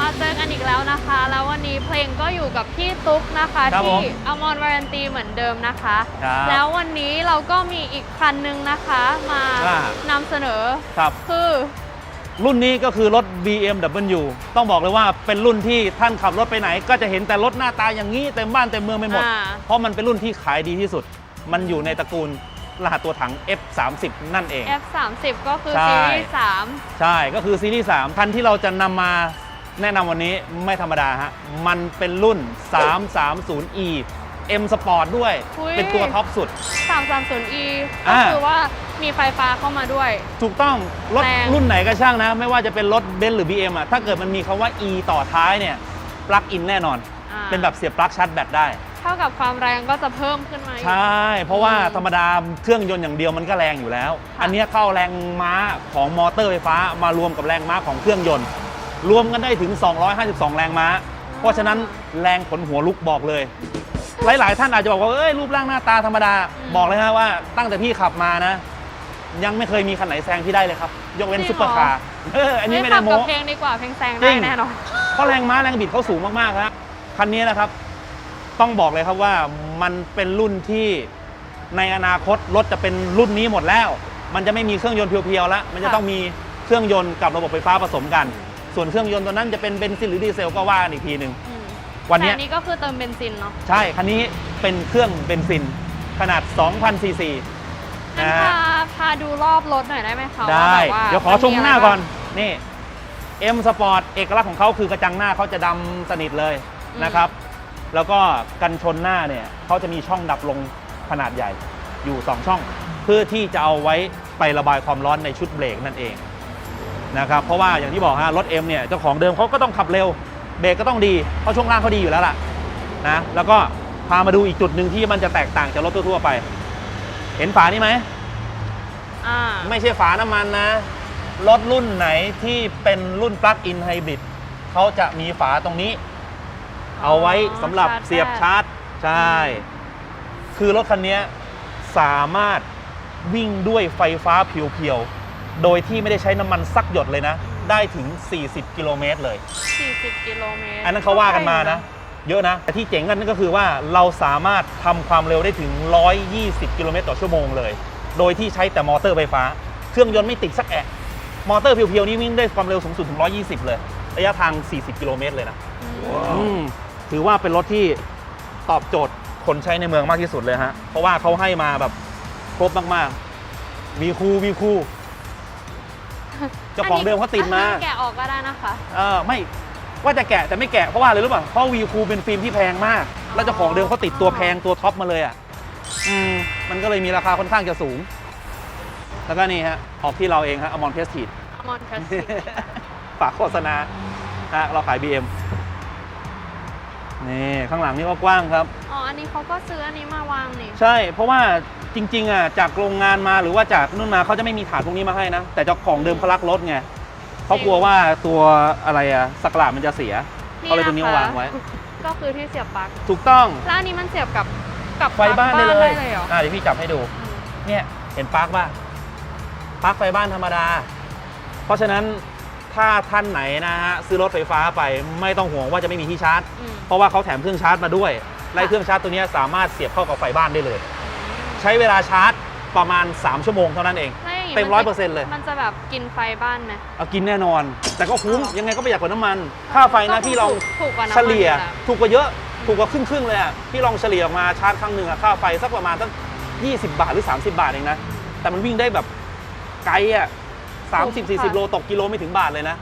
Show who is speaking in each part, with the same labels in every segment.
Speaker 1: มาเจอกันอีกแล้วนะคะ แล้ววันนี้เพลงก็อยู่กับพี่ตุ๊กนะคะ
Speaker 2: ครับผม
Speaker 1: ที่อมรวารันตีเหมือนเดิมนะคะ
Speaker 2: ครับ
Speaker 1: แล้ววันนี้เราก็มีอีกคันหนึงนะคะมา
Speaker 2: อ่า
Speaker 1: นำเสนอ
Speaker 2: ครับ
Speaker 1: คือ
Speaker 2: รุ่นนี้ก็คือรถ BMW ต้องบอกเลยว่าเป็นรุ่นที่ท่านขับรถไปไหน ก็จะเห็นแต่รถหน้าตาอย่างนี้เต็มบ้านเต็มเมืองไปหมด
Speaker 1: อ่า
Speaker 2: เพราะมันเป็นรุ่นที่ขายดีที่สุด มันอยู่ในตระกูลรหัสตัวถัง F30 นั่นเอง
Speaker 1: F30 ก็คือ
Speaker 2: ใช่
Speaker 1: ซีรีส์3
Speaker 2: ใช่ ก็คือซีรีส์ 3 คันที่เราจะนำมา แนะนำวันนี้ไม่ธรรมดาฮะ มันเป็นรุ่น 330e M Sport ด้วย
Speaker 1: อุ๊ย
Speaker 2: เป็นตัวท็อปสุด
Speaker 1: 330e ก็
Speaker 2: อ่า
Speaker 1: คือว่ามีไฟฟ้าเข้ามาด้วย
Speaker 2: ถูกต้อง รถ
Speaker 1: แรง
Speaker 2: รุ่นไหนก็ช่างนะ ไม่ว่าจะเป็นรถเบนซ์หรือ BM อะ ถ้าเกิดมันมีคำว่า e ต่อท้ายเนี่ย ปลั๊กอินแน่นอน
Speaker 1: อ่า
Speaker 2: เป็นแบบเสียบปลั๊กชาร์จแบตได้
Speaker 1: เท่ากับความแรงก็จะเพิ่มขึ้นมาอีก
Speaker 2: ใช่ เพราะว่า
Speaker 1: อืม
Speaker 2: ธรรมดาเครื่องยนต์อย่างเดียวมันก็แรงอยู่แล้ว
Speaker 1: ค่ะ
Speaker 2: อันเนี้ยเข้าแรงม้าของมอเตอร์ไฟฟ้ามารวมกับแรงม้าของเครื่องยนต์ รวมกันได้ถึง 252 แรงม้า เพราะฉะนั้นแรงขนหัวลุกบอกเลย หลายๆ ท่านอาจจะบอกว่าเอ้ยรูปร่างหน้าตาธรรมดา บอกเลยฮะว่าตั้งแต่พี่ขับมานะ ยังไม่เคยมีคันไหนแซงพี่ได้เลยครับ ยกเว้น
Speaker 1: จริง
Speaker 2: ซุปเปอร์
Speaker 1: เหรอ
Speaker 2: คาร์เอออันนี้ไม่
Speaker 1: ขั
Speaker 2: ได้
Speaker 1: บ
Speaker 2: โม้
Speaker 1: กับเพลงดีกว่าเพลงแซง
Speaker 2: จริ
Speaker 1: ได้
Speaker 2: ง
Speaker 1: แน่นอน
Speaker 2: เพราะแรงม้าแรงบิดเขาสูงมากๆครับคันนี้นะครับ ต้องบอกเลยครับว่ามันเป็นรุ่นที่ในอนาคตรถจะเป็นรุ่นนี้หมดแล้ว มันจะไม่มีเครื่องยนต์เพียวๆแล้ว มันจะ
Speaker 1: ค่ะ
Speaker 2: ต้องมีเครื่องยนต์กับระบบไฟฟ้าผสมกัน ส่วนเครื่องยนต์ตัวนั้นจะเป็นเบนซินหรือดีเซลก็ว่ากันอีกทีหนึ่ง
Speaker 1: อืม
Speaker 2: วันเนี้ย
Speaker 1: แต่อันนี้ก็คือเติมเบนซินเนาะ
Speaker 2: ใช่คันนี้เป็นเครื่องเบนซินขนาด2,000ซีซี
Speaker 1: งั้น
Speaker 2: นะ
Speaker 1: พา
Speaker 2: ฮะ
Speaker 1: พาดูรอบรถหน่อยได้ไหมคะ
Speaker 2: ได้
Speaker 1: ว่าแบบว่า
Speaker 2: เดี๋ยวขอชม
Speaker 1: มั
Speaker 2: หน้าะ
Speaker 1: ไร
Speaker 2: ก่อน
Speaker 1: บ้ง
Speaker 2: นี่ M Sport เอกลักษณ์ของเขาคือกระจังหน้าเขาจะดำสนิทเลย
Speaker 1: อืม
Speaker 2: นะครับ แล้วก็กันชนหน้าเนี่ยเขาจะมีช่องดับลงขนาดใหญ่อยู่ 2 ช่อง เพื่อที่จะเอาไว้ไประบายความร้อนในชุดเบรกนั่นเอง นะครับเพราะว่าอย่างที่บอกฮะรถ M เนี่ยเจ้าของเดิมเขาก็ต้องขับเร็วเบรกก็ต้องดีเพราะช่วงล่างเขาดีอยู่แล้วล่ะนะแล้วก็พามาดูอีกจุดหนึ่งที่มันจะแตกต่างจากรถทั่วๆไป เห็นฝานี้ไหม
Speaker 1: อ่า
Speaker 2: ไม่ใช่ฝาน้ำมันนะ รถรุ่นไหนที่เป็นรุ่นปลั๊กอินไฮบริดเขาจะมีฝาตรงนี้ เอาไว้สำหรับ
Speaker 1: ชาร์จ
Speaker 2: เสียบ
Speaker 1: แบต
Speaker 2: ชาร์จใช่ คือรถคันนี้สามารถวิ่งด้วยไฟฟ้าเพียวๆ โดยที่ไม่ได้ใช้น้ำมันสักหยดเลยนะ ได้ถึง 40 กิโลเมตรเลย
Speaker 1: 40 กิโลเมตร
Speaker 2: อันนั้นเขาว่ากันมานะ เยอะนะ แต่ที่เจ๋งกันนั่นก็คือว่าเราสามารถทำความเร็วได้ถึง 120 กิโลเมตรต่อชั่วโมงเลย โดยที่ใช้แต่มอเตอร์ไฟฟ้า เครื่องยนต์ไม่ติดสักแอะมอเตอร์เพียวๆนี่วิ่งได้ความเร็วสูงสุดถึง 120 เลย ระยะทาง 40 กิโลเมตรเลยนะ
Speaker 1: อืม
Speaker 2: อืมถือว่าเป็นรถที่ตอบโจทย์คนใช้ในเมืองมากที่สุดเลยฮะ เพราะว่าเขาให้มาแบบครบมากๆ มีคูมีคูเจ้าของเดิมเขาติดมา
Speaker 1: อันนี้แกะออกก็ได้นะคะ
Speaker 2: เออไม่ว่าจะแกะแต่ไม่แกะเพราะว่าอะไรรู้ป่ะเพราะวีคูเป็นฟิล์มที่แพงมาก แล้วเจ้าของเดิมเขาติดตัวแพงตัวท็อปมาเลยอะอืมมันก็เลยมีราคาค่อนข้างจะสูง แล้วก็นี่ฮะออกที่เราเองฮะอมอนเพสทีด
Speaker 1: อมอนคลาสสิก
Speaker 2: ฝากโฆษณาฮะเราขาย BM นี่ข้างหลังนี่ก็กว้างครับ
Speaker 1: อ๋อ อันนี้เขาก็ซื้ออันนี้มาวางนี่
Speaker 2: ใช่เพราะว่า จริงๆอะจากโรงงานมาหรือว่าจากนู่นมาเขาจะไม่มีถาดพวกนี้มาให้นะ แต่เจ้าของเดิมเขารักรถไงเขากลัวว่าตัวอะไรอะสกลาดมันจะเสียเขาเลยตรงนี้มาวางไว้
Speaker 1: ก็คือที่เสียบปลั๊ก
Speaker 2: ถูกต้อง
Speaker 1: แล้วอันนี้มันเสียบกับกับ
Speaker 2: ไฟบ้านได้เลย
Speaker 1: ได้เลยเหรอ
Speaker 2: อ่าเดี๋ยวพี่จับให้ดู
Speaker 1: อืม
Speaker 2: เนี่ยเห็นปลั๊กป่ะปลั๊กไฟบ้านธรรมดา เพราะฉะนั้นถ้าท่านไหนนะฮะซื้อรถไฟฟ้าไปไม่ต้องห่วงว่าจะไม่มีที่ชาร์จ
Speaker 1: อืม
Speaker 2: เพราะว่าเขาแถมเครื่องชาร์จมาด้วยไล่เครื่องชาร์จตัวเนี้ยสามารถเสียบเข้ากับไฟบ้านได้เลย ใช้เวลาชาร์จประมาณ 3 ชั่วโมงเท่านั้นเอง
Speaker 1: แล้วอย่างงี้
Speaker 2: เต็ม
Speaker 1: นจะ
Speaker 2: 100%เลย
Speaker 1: มันจะแบบกินไฟบ้านไหม
Speaker 2: เอากินแน่นอน แต่ก็คุ้ม
Speaker 1: อ๋อ
Speaker 2: ยังไงก็ประหยัดกว่าน้ำมัน ค่าไฟนะ
Speaker 1: ก็
Speaker 2: พี่ลอง
Speaker 1: ถูกกว่าน้ำมัน
Speaker 2: เฉลี่ย
Speaker 1: อยู่แล้ว
Speaker 2: ถูกกว่าเยอะ ถูกกว่าครึ่งครึ่งๆเลยอะ พี่ลองเฉลี่ยออกมาชาร์จครั้งหนึ่งอะค่าไฟสักประมาณตั้ง20 บาทหรือ 30 บาทเองนะ แต่มันวิ่งได้แบบไกลอะ30 40 โลตกกิโลไม่ถึงบาทเลยนะ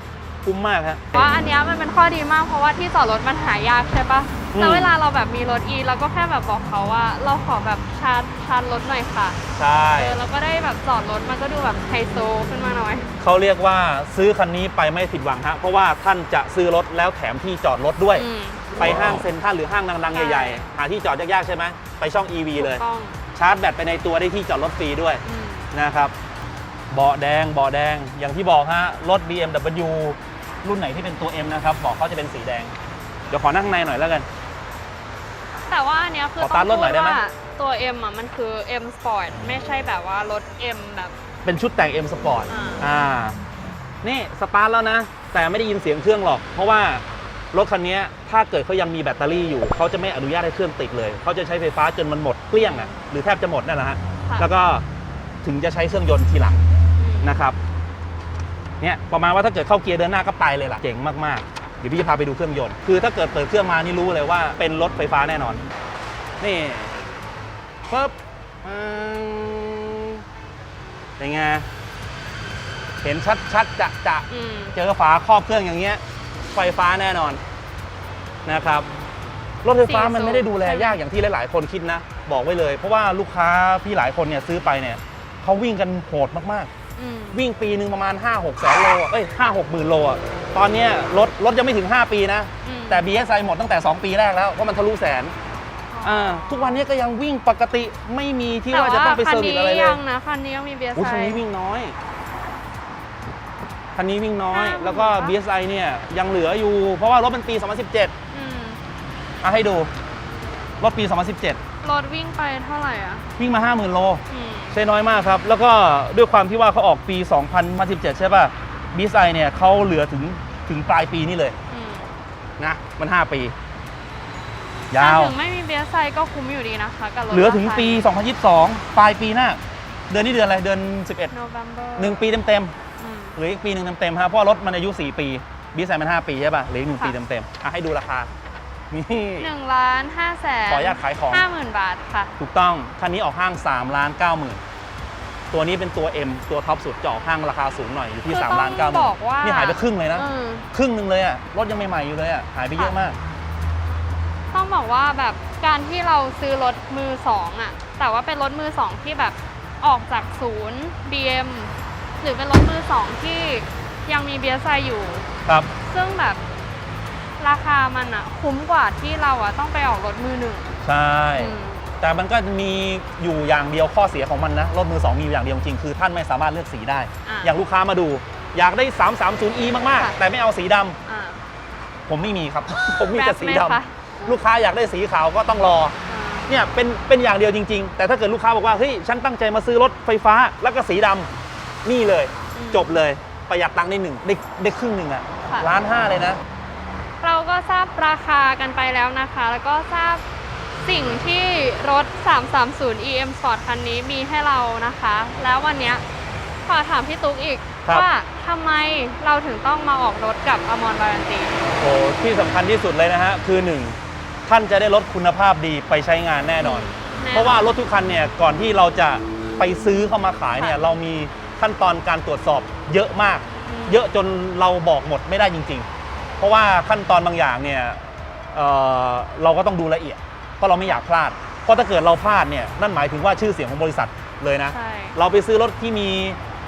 Speaker 2: คุ้มมากฮะ
Speaker 1: ว่าอันเนี้ยมันเป็นข้อดีมากเพราะว่าที่จอดรถมันหายากใช่ปะ
Speaker 2: อืม
Speaker 1: แล้วเวลาเราแบบมีรถอีเราก็แค่แบบบอกเขาว่า เราขอแบบชาร์จชาร์จรถหน่อยค่ะ
Speaker 2: ใช่
Speaker 1: เออเราก็ได้แบบจอดรถมันก็ดูแบบไฮโซขึ้นมาหน่อย
Speaker 2: เขาเรียกว่าซื้อคันนี้ไปไม่ผิดหวังฮะ เพราะว่าท่านจะซื้อรถแล้วแถมที่จอดรถด้วย
Speaker 1: อืม
Speaker 2: ไปห้างเซ็นทรัลหรือห้างดังๆ
Speaker 1: ใช่
Speaker 2: ใหญ่ๆ หาที่จอดยากๆใช่ไหมไปช่อง EV เลย
Speaker 1: ถูกต้อง
Speaker 2: ชาร์จแบตไปในตัวได้ที่จอดรถฟรีด้วย
Speaker 1: อืม
Speaker 2: นะครับ เบาะแดงเบาะแดงอย่างที่บอกฮะ รถ BMW รุ่นไหนที่เป็นตัว M นะครับ บอกเขาจะเป็นสีแดง เดี๋ยวขอนั่งข้างในหน่อยแล้วกัน
Speaker 1: แต่ว่าอันเนี้ยคือ
Speaker 2: ขอ
Speaker 1: ต้
Speaker 2: ตา
Speaker 1: อ
Speaker 2: ร์ทรถหน่อยได้ไหม
Speaker 1: ว่าตัว M อะมันคือ M Sport ไม่ใช่แบบว่ารถ M แบบ
Speaker 2: เป็นชุดแต่ง M Sport
Speaker 1: อ่า
Speaker 2: อ่า นี่สตาร์ทแล้วนะ แต่ไม่ได้ยินเสียงเครื่องหรอก เพราะว่ารถคันนี้ถ้าเกิดเขายังมีแบตเตอรี่อยู่ เขาจะไม่อนุญาตให้เครื่องติดเลย เขาจะใช้ไฟฟ้าจนมันหมดเกลี้ยงอะ หรือแทบจะหมดนั่นแหละฮะ
Speaker 1: ค่ะ
Speaker 2: แล้วก็ถึงจะใช้เครื่องยนต์ทีหลัง นะครับ เนี่ยประมาณว่าถ้าเกิดเข้าเกียร์เดินหน้าก็ไปเลยล่ะเจ๋งมากๆเดี๋ยวพี่จะพาไปดูเครื่องยนต์คือถ้าเกิดเปิดเครื่องมานี่รู้เลยว่าเป็นรถไฟฟ้าแน่นอน นี่ปึ๊บอืมเป็นไงเห็นชัดๆจะจะ
Speaker 1: อืม
Speaker 2: เจอฝาครอบเครื่องอย่างเงี้ย ไฟฟ้าแน่นอนนะครับรถไฟฟ้ามันไม่ได้ดูแลยากอย่างที่หลาย ๆ คนคิดนะ บอกไว้เลย เพราะว่าลูกค้าพี่หลายคนเนี่ยซื้อไปเนี่ยเขาวิ่งกันโหดมากๆ
Speaker 1: อืม
Speaker 2: วิ่งปีหนึ่งประมาณ 5 6แสนโลอะเอ้ย5 6หมื่นโลอะตอนเนี้ยรถรถยังไม่ถึง 5 ปีนะ
Speaker 1: อืม
Speaker 2: แต่ BSI หมดตั้งแต่ 2 ปีแรกแล้วเพราะมันทะลุแสนอ่าทุกวันนี้ก็ยังวิ่งปกติไม่มีที่ว่าจะต้องไปเซอร์วิสอะไรเล
Speaker 1: แต่
Speaker 2: ย
Speaker 1: ว่าคันนี้ยังนะคันนี้ยังมีเบียร์
Speaker 2: อุ้ย
Speaker 1: ไซ
Speaker 2: คันนี้วิ่งน้อยคันนี้วิ่งน้อย
Speaker 1: ห้าหมื่น
Speaker 2: แล้วก็
Speaker 1: ปะ
Speaker 2: BSI เนี่ยยังเหลืออยู่ เพราะว่ารถเป็นปี 2017
Speaker 1: อืม
Speaker 2: อะให้ดูรถปี 2017
Speaker 1: รถวิ่งไปเท่าไหร่อะ
Speaker 2: วิ่งมา 50,000 โล
Speaker 1: อืม
Speaker 2: ใช้น้อยมากครับ แล้วก็ด้วยความที่ว่าเขาออกปี 2017 ใช่ป่ะ BSI เนี่ยเขาเหลือถึงถึงปลายปีนี่เลย
Speaker 1: อืม
Speaker 2: นะ มัน 5 ปี ยาว
Speaker 1: ถึงไม่มีเบียร์ไซก็คุ้มอยู่ดีนะคะกับรถ
Speaker 2: เหลือถึง
Speaker 1: ราคา
Speaker 2: ปี 2022 ปลายปีหน้า เดือนนี้เดือนอะไร เดือน 11
Speaker 1: November
Speaker 2: 1ปีเต็ม
Speaker 1: อืม
Speaker 2: ๆเหรืออีกปีหนึ่งเต็มๆฮะเพราะว่ารถมันอายุ 4 ปี BSI มัน 5 ปีใช่ป่ะเหลืออีกหนึ่ง
Speaker 1: ค่ะ
Speaker 2: ปีเต็มๆอะให้ดูราคา นี่
Speaker 1: หนึ่งล้านห้าแสน
Speaker 2: ขออนุญาตขายของ
Speaker 1: ห้าหมื่นบาทค่ะ
Speaker 2: ถูกต้อง คันนี้ออกห้าง3ล้าน9หมื่นตัวนี้เป็นตัว M ตัวท็อปสุดจะออกห้างราคาสูงหน่อยอยู่ที่
Speaker 1: คือ
Speaker 2: 3ล้าน9ห
Speaker 1: ต้อง
Speaker 2: มื่
Speaker 1: บอกว่า
Speaker 2: นี่หายไปครึ่งเลยนะ
Speaker 1: เออ
Speaker 2: ครึ่งหนึ่งเลยอะรถยังใหม่ๆอยู่เลยอะหายไปเยอะมาก
Speaker 1: ต้องบอกว่าแบบการที่เราซื้อรถมือสองอะแต่ว่าเป็นรถมือสองที่แบบออกจากศูนย์ BM หรือเป็นรถมือสองที่ยังมีเบียร์ไซอยู่
Speaker 2: ครับ
Speaker 1: ซึ่งแบบ ราคามันอะคุ้มกว่าที่เราอะต้องไปออกรถมือหนึ่ง
Speaker 2: ใช่
Speaker 1: อืม
Speaker 2: แต่มันก็มีอยู่อย่างเดียวข้อเสียของมันนะ รถมือ 2 มีอยู่อย่างเดียวจริงๆคือท่านไม่สามารถเลือกสีได้
Speaker 1: อ่า
Speaker 2: อย่างลูกค้ามาดู อยากได้ 330e มาก
Speaker 1: ค่ะ
Speaker 2: ๆ แต่ไม่เอาสีดำ
Speaker 1: อ่า
Speaker 2: ผมไม่มีครับ ผมมีแต่สี
Speaker 1: แบ
Speaker 2: ดำ
Speaker 1: บไหมคะ
Speaker 2: ลูกค้าอยากได้สีขาวก็ต้องรอ
Speaker 1: อ่า
Speaker 2: เนี่ยเป็นเป็นอย่างเดียวจริง ๆ แต่ถ้าเกิดลูกค้าบอกว่าเฮ้ยฉันตั้งใจมาซื้อรถไฟฟ้าแล้วก็สีดำนี่เลย
Speaker 1: อืม
Speaker 2: จบเลยประหยัดตังค์ได้หนึ่งได้ได้ครึ่งหนึ่งอะ
Speaker 1: ค่ะ
Speaker 2: ล้านห้าเลยนะ
Speaker 1: เราก็ทราบราคากันไปแล้วนะคะ แล้วก็ทราบสิ่งที่รถ 330 EM Sport คันนี้มีให้เรานะคะ แล้ววันเนี้ยขอถามพี่ตุ๊กอีก
Speaker 2: ครับ
Speaker 1: ว่าทำไมเราถึงต้องมาออกรถกับอมรวารันตี
Speaker 2: โอ้ที่สำคัญที่สุดเลยนะฮะ คือหนึ่งท่านจะได้รถคุณภาพดีไปใช้งานแน่นอน
Speaker 1: แน่นอน
Speaker 2: เพราะว่ารถทุกคันเนี่ย ก่อนที่เราจะไปซื้อเข้ามาขายเนี่ย
Speaker 1: ค่ะ
Speaker 2: เรามีขั้นตอนการตรวจสอบเยอะมาก
Speaker 1: ม
Speaker 2: เยอะจนเราบอกหมดไม่ได้จริง ๆ เพราะว่าขั้นตอนบางอย่างเนี่ยเอ่อเราก็ต้องดูละเอียด เพราะเราไม่อยากพลาด เพราะถ้าเกิดเราพลาดเนี่ยนั่นหมายถึงว่าชื่อเสียงของบริษัทเลยนะ
Speaker 1: ใช่
Speaker 2: เราไปซื้อรถที่มี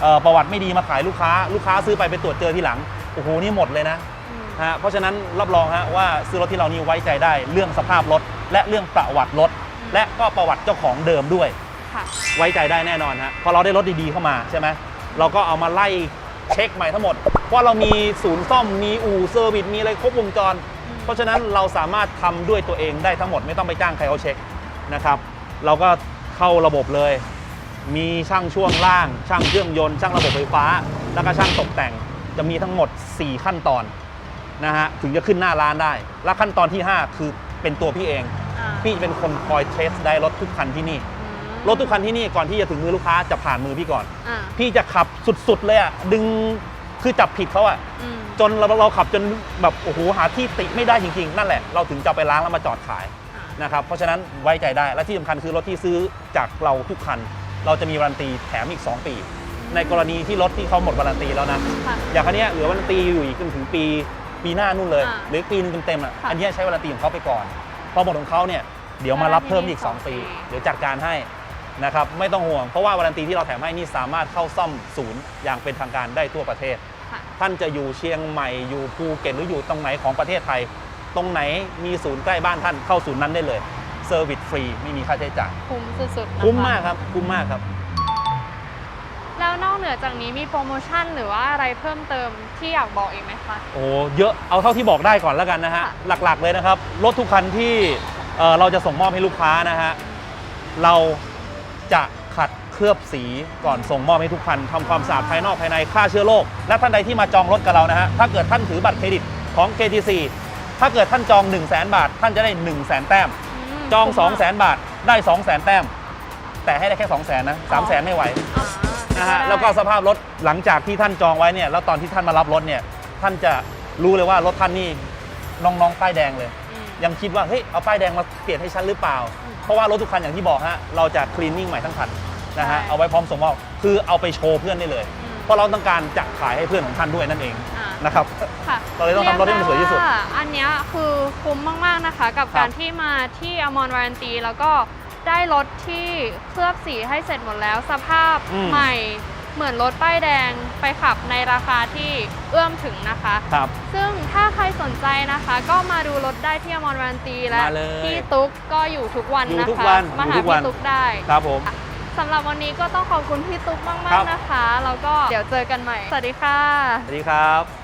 Speaker 2: เอ่อประวัติไม่ดีมาขายลูกค้า ลูกค้าซื้อไปไปตรวจเจอทีหลังโอ้โหนี่หมดเลยนะ
Speaker 1: อืม
Speaker 2: ฮะเพราะฉะนั้นรับรองฮะว่าซื้อรถที่เรานี่ไว้ใจได้ เรื่องสภาพรถและเรื่องประวัติรถและก็ประวัติเจ้าของเดิมด้วย
Speaker 1: ค่ะ
Speaker 2: ไว้ใจได้แน่นอนฮะพอเราได้รถดีๆเข้ามาใช่ไหมเราก็เอามาไล่ เช็คใหม่ทั้งหมดเพราะเรามีศูนย์ซ่อมมีอู่เซอร์วิสมีอะไรครบวงจร
Speaker 1: อืม
Speaker 2: เพราะฉะนั้นเราสามารถทำด้วยตัวเองได้ทั้งหมดไม่ต้องไปจ้างใครเขาเช็คนะครับ เราก็เข้าระบบเลย มีช่างช่วงล่าง ช่างเครื่องยนต์ช่างระบบไฟฟ้า แล้วก็ช่างตกแต่งจะมีทั้งหมด 4 ขั้นตอนนะฮะถึงจะขึ้นหน้าร้านได้ และขั้นตอนที่ 5 คือเป็นตัวพี่เอง
Speaker 1: อ่า
Speaker 2: พี่จะเป็นคนคอยเทสได้รถทุกคันที่นี่
Speaker 1: อืม
Speaker 2: รถทุกคันที่นี่ก่อนที่จะถึงมือลูกค้าจะผ่านมือพี่ก่อน
Speaker 1: อ่า
Speaker 2: พี่จะขับสุดๆเลยอะดึงคือจับผิดเขาอะ
Speaker 1: อืม
Speaker 2: จนเราเราขับจนแบบโอ้โหหาที่ติไม่ได้จริงๆ นั่นแหละ เราถึงจะเอาไปล้างแล้วมาจอดขาย
Speaker 1: อ่า
Speaker 2: นะครับเพราะฉะนั้นไว้ใจได้และที่สำคัญคือรถที่ซื้อจากเราทุกคัน เราจะมีวารันตีแถมอีก 2 ปี ในกรณีที่รถที่เขาหมดวารันตีแล้วนะ
Speaker 1: ค่ะ
Speaker 2: อย่างคันเนี้ยเหลือวารันตีอยู่อีกจนถึงปีปีหน้านู่นเลย
Speaker 1: อ่า
Speaker 2: หรือปีนึงเต็มๆอะ
Speaker 1: ค่ะ
Speaker 2: อันเนี้ยใช้วารันตีของเขาไปก่อน พอหมดของเขาเนี่ยเดี๋ยวมารับเพิ่มอีก
Speaker 1: วารันตี
Speaker 2: 2ปี
Speaker 1: สองปี
Speaker 2: เดี๋ยวจัดการให้ นะครับไม่ต้องห่วง เพราะว่าวารันตีที่เราแถมให้นี่สามารถเข้าซ่อมศูนย์อย่างเป็นทางการได้ทั่วประเทศ
Speaker 1: ค่ะ
Speaker 2: ท่านจะอยู่เชียงใหม่อยู่ภูเก็ตหรืออยู่ตรงไหนของประเทศไทย ตรงไหนมีศูนย์ใกล้บ้านท่านเข้าศูนย์นั้นได้เลยเซอร์วิสฟรีไม่มีค่าใช้จ่าย
Speaker 1: คุ้มสุดๆนะคะ
Speaker 2: คุ้มมากครับคุ้มมากครับ
Speaker 1: แล้วนอกเหนือจากนี้มีโปรโมชั่นหรือว่าอะไรเพิ่มเติมที่อยากบอกอีกไหมคะ
Speaker 2: โอ้เยอะเอาเท่าที่บอกได้ก่อนแล้วกันนะฮะ
Speaker 1: ค่ะ
Speaker 2: หลักๆเลยนะครับ รถทุกคันที่เอ่อเราจะส่งมอบให้ลูกค้านะฮะ เรา จะขัดเคลือบสีก่อนส่งมอบให้ทุกคันทำความสะอาดภายนอกภายในฆ่าเชื้อโรคและท่านใดที่มาจองรถกับเรานะฮะถ้าเกิดท่านถือบัตรเครดิตของ KTC ถ้าเกิดท่านจอง 1 0 0 0 0แบาท ท่านจะได้ 1 0 0 0 0แต้ม
Speaker 1: ม
Speaker 2: จอง 2 0 0
Speaker 1: คุ้ม
Speaker 2: 0 0 0 บาท ได้2 0 0 0 0 0 แต้ม แต่ให้ได้แค่ 2 0 0 0 0 0นะ3 0 0 0 0 0 ไม่ไหว
Speaker 1: อ่า
Speaker 2: นะฮะ
Speaker 1: ได้
Speaker 2: แล้วก็สภาพรถหลังจากที่ท่านจองไว้เนี่ยแล้วตอนที่ท่านมารับรถเนี่ยท่านจะรู้เลยว่ารถท่านนี่น้องๆป้ายแดงเลย
Speaker 1: อืม
Speaker 2: ยังคิดว่าเฮ้ยเอาป้ายแดงมาเปลี่ยนให้ฉันหรือเปล่า
Speaker 1: อืม
Speaker 2: เพราะว่ารถทุกคันอย่างที่บอกฮะเราจะคลีนนิ่งใหม่ทั้งคันนะฮะ
Speaker 1: ใช่
Speaker 2: เอาไว้พร้อมส่งมอบคือเอาไปโชว์เพื่อนได้เลย
Speaker 1: อืม
Speaker 2: เพราะเราต้องการจะขายให้เพื่อนของท่านด้วยนั่นเอง
Speaker 1: อ่า
Speaker 2: นะครับ
Speaker 1: ค่ะ
Speaker 2: เราเลยต้องทำรถให้มันสวยที่สุด
Speaker 1: เรีกไาอันเนี้ยคือคุ้มมาก ๆ นะคะ กับ
Speaker 2: ครับ
Speaker 1: การที่มาที่อมรวารันตี แล้วก็ได้รถที่เคลือบสีให้เสร็จหมดแล้ว สภาพ
Speaker 2: อืม
Speaker 1: ใหม่ เหมือนรถป้ายแดงไปขับในราคาที่เอื้อมถึงนะคะ
Speaker 2: ครับ
Speaker 1: ซึ่งถ้าใครสนใจนะคะ ก็มาดูรถได้ที่อมรวารันตีและ
Speaker 2: มาเลย
Speaker 1: ที่ตุ๊กก็อยู่ทุกวัน
Speaker 2: อยู่
Speaker 1: นะ
Speaker 2: ทุก
Speaker 1: คะ
Speaker 2: วัน
Speaker 1: มา
Speaker 2: อยู่
Speaker 1: หา
Speaker 2: ทุกวั
Speaker 1: พี่
Speaker 2: น
Speaker 1: ตุ๊กได้
Speaker 2: ครับผม
Speaker 1: สำหรับวันนี้ก็ต้องขอบคุณพี่ตุ๊กมา
Speaker 2: ครั
Speaker 1: ก
Speaker 2: บ
Speaker 1: ๆนะคะ แล้วก็เดี๋ยวเจอกันใหม่ สวัสดีค่ะ
Speaker 2: สวัสดีครับ